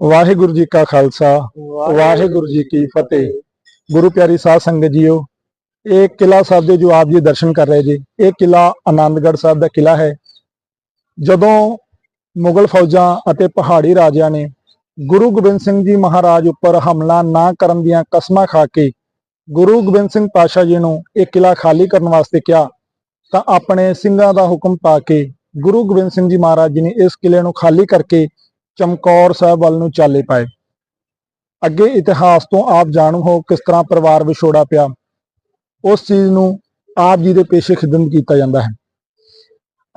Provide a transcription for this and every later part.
ਵਾਹਿਗੁਰੂ ਜੀ ਕਾ ਖਾਲਸਾ ਵਾਹਿਗੁਰੂ ਜੀ ਕੀ ਫਤਿਹ। ਗੁਰੂ ਪਿਆਰੀ ਸਾਧ ਸੰਗਤ ਜੀਓ ਇਹ ਕਿਲਾ ਸਾਹਿਬ ਦੇ ਜੋ ਆਪ ਜੀ ਦਰਸ਼ਨ ਕਰ ਰਹੇ ਜੀ ਇਹ ਕਿਲਾ ਆਨੰਦਗੜ੍ਹ ਸਾਹਿਬ ਦਾ ਕਿਲਾ ਹੈ। ਜਦੋਂ ਮੁਗਲ ਫੌਜਾਂ ਅਤੇ ਪਹਾੜੀ ਰਾਜਿਆਂ ਨੇ ਗੁਰੂ ਗੋਬਿੰਦ ਸਿੰਘ ਜੀ ਮਹਾਰਾਜ ਉੱਪਰ ਹਮਲਾ ਨਾ ਕਰਨ ਦੀਆਂ ਕਸਮਾਂ ਖਾ ਕੇ ਗੁਰੂ ਗੋਬਿੰਦ ਸਿੰਘ ਪਾਸ਼ਾ ਜੀ ਨੂੰ ਇਹ ਕਿਲਾ ਖਾਲੀ ਕਰਨ ਵਾਸਤੇ ਕਿਹਾ ਤਾਂ ਆਪਣੇ ਸਿੰਘਾਂ ਦਾ ਹੁਕਮ ਪਾ ਕੇ ਗੁਰੂ ਗੋਬਿੰਦ ਸਿੰਘ ਜੀ ਮਹਾਰਾਜ ਜੀ ਨੇ ਇਸ ਕਿਲੇ ਨੂੰ ਖਾਲੀ ਕਰਕੇ ਚਮਕੌਰ ਸਾਹਿਬ ਵੱਲ ਨੂੰ ਚਾਲੇ ਪਾਏ। ਅੱਗੇ ਇਤਿਹਾਸ ਤੋਂ ਆਪ ਜਾਣੂ ਹੋ ਕਿਸ ਤਰ੍ਹਾਂ ਪਰਿਵਾਰ ਵਿਛੋੜਾ ਪਿਆ। ਉਸ ਚੀਜ਼ ਨੂੰ ਆਪ ਜੀ ਦੇ ਪੇਸ਼ੇ ਖਿਦਮਤ ਕੀਤਾ ਜਾਂਦਾ ਹੈ।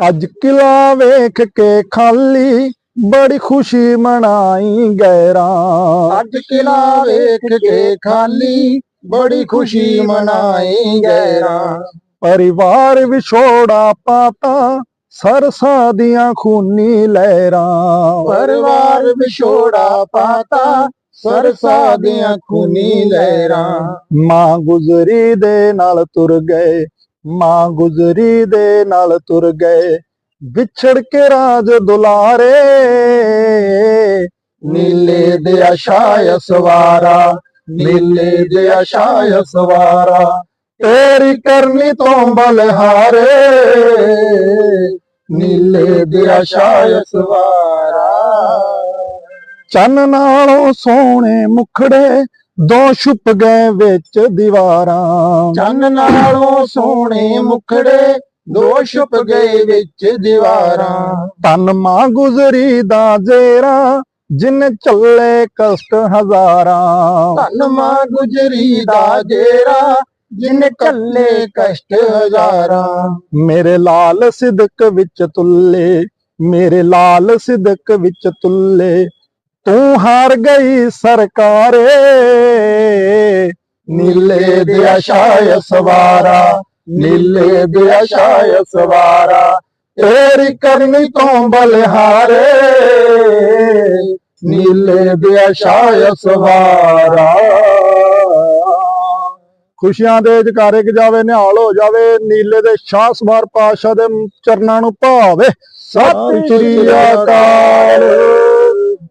ਅੱਜ ਕਿਲਾ ਵੇਖ ਕੇ ਖਾਲੀ ਬੜੀ ਖੁਸ਼ੀ ਮਨਾਈ ਗੈਰਾਂ। ਅੱਜ ਕਿਲਾ ਵੇਖ ਕੇ ਖਾਲੀ ਬੜੀ ਖੁਸ਼ੀ ਮਨਾਈ ਗੈਰਾਂ। ਪਰਿਵਾਰ ਵਿਛੋੜਾ ਪਾਤਾ ਸਰਸਾਂ ਦੀਆਂ ਖੂਨੀ ਲਹਿਰਾਂ। ਵਿਛੋੜਾ ਪਾਤਾ, ਸਰਸਾ ਦੀਆਂ ਖੂਨੀ ਲਹਿਰਾਂ। ਮਾਂ ਗੁਜ਼ਰੀ ਦੇ ਨਾਲ ਤੁਰ ਗਏ, ਮਾਂ ਗੁਜ਼ਰੀ ਦੇ ਨਾਲ ਤੁਰ ਗਏ। ਵਿਛੜ ਕੇ ਰਾਜ ਦੁਲਾਰੇ, ਨੀਲੇ ਦੇ ਆਸ਼ਾਇ ਸਵਾਰਾ, ਨੀਲੇ ਦੇ ਆਸ਼ਾਇ ਸਵਾਰਾ। ਤੇਰੀ ਕਰਨੀ ਤੋਂ ਬਲਹਾਰੇ, ਨੀਲੇ ਦੇ ਆਸ਼ਾਇ ਸਵਾਰਾ। ਚੰਨ ਨਾਲੋਂ ਸੋਹਣੇ ਮੁਖੜੇ ਦੋ ਛੁਪ ਗਏ ਵਿੱਚ ਦੀਵਾਰਾਂ। ਚੰਨ ਨਾਲੋਂ ਸੋਹਣੇ ਮੁਖੜੇ ਦੋ ਛੁਪ ਗਏ ਵਿੱਚ ਦੀਵਾਰਾਂ। ਤਨ ਮਾਂ ਗੁਜ਼ਰੀ ਦਾ ਜੇਰਾ ਜਿਨ ਚੱਲੇ ਕਸ਼ਟ ਹਜ਼ਾਰਾਂ। ਧੰਨ ਮਾਂ ਗੁਜਰੀ ਦਾ ਜੇਰਾ ਜਿਨ ਕੱਲੇ ਕਸ਼ਟ ਹਜ਼ਾਰਾਂ। ਮੇਰੇ ਲਾਲ ਸਿਦਕ ਵਿੱਚ ਤੁੱਲੇ ਮੇਰੇ ਲਾਲ ਸਿਦਕ ਵਿੱਚ ਤੁੱਲੇ ਤੂੰ ਹਾਰ ਗਈ ਸਰਕਾਰੇ। ਨੀਲੇ ਦੇ ਸਵਾਰਾ ਨੀਲੇ ਦੇ ਸਵਾਰਾ ਤੇਰੀ ਕਰਨੀ ਤੋਂ ਬਲਹਾਰੇ। ਨੀਲੇ ਦੇ ਆਸ਼ਾਇ ਸਵਾਰਾ। ਖੁਸ਼ੀਆਂ ਦੇ ਜਕਾਰੇ ਕਿ ਜਾਵੇ ਨਿਹਾਲ ਹੋ ਜਾਵੇ ਨੀਲੇ ਦੇ ਸ਼ਾਹ ਸਵਾਰ ਪਾਸ਼ਾ ਦੇ ਚਰਨਾਂ ਨੂੰ ਭਾਵੇ। ਸਤਿ ਸ੍ਰੀ ਅਕਾਲ।